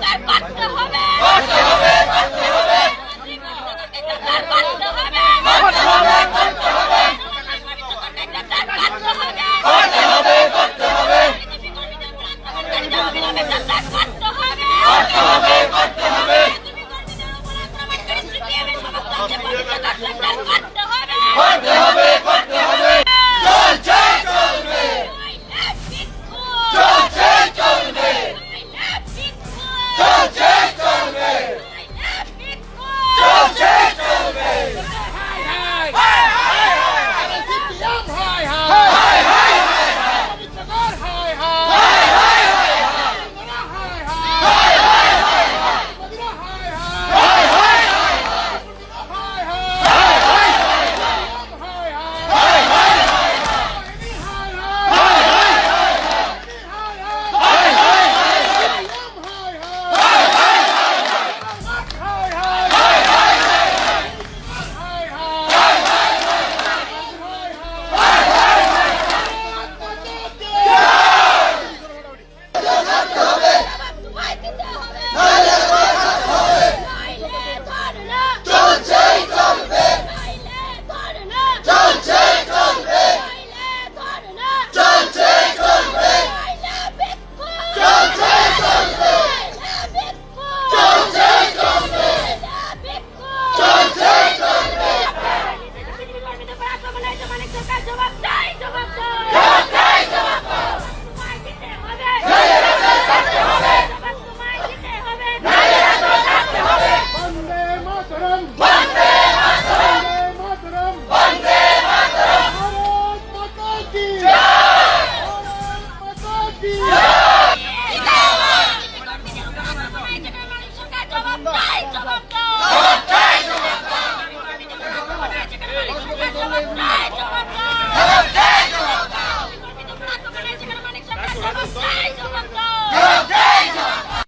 সরকার করতে জবাব চাই জবাব চাই।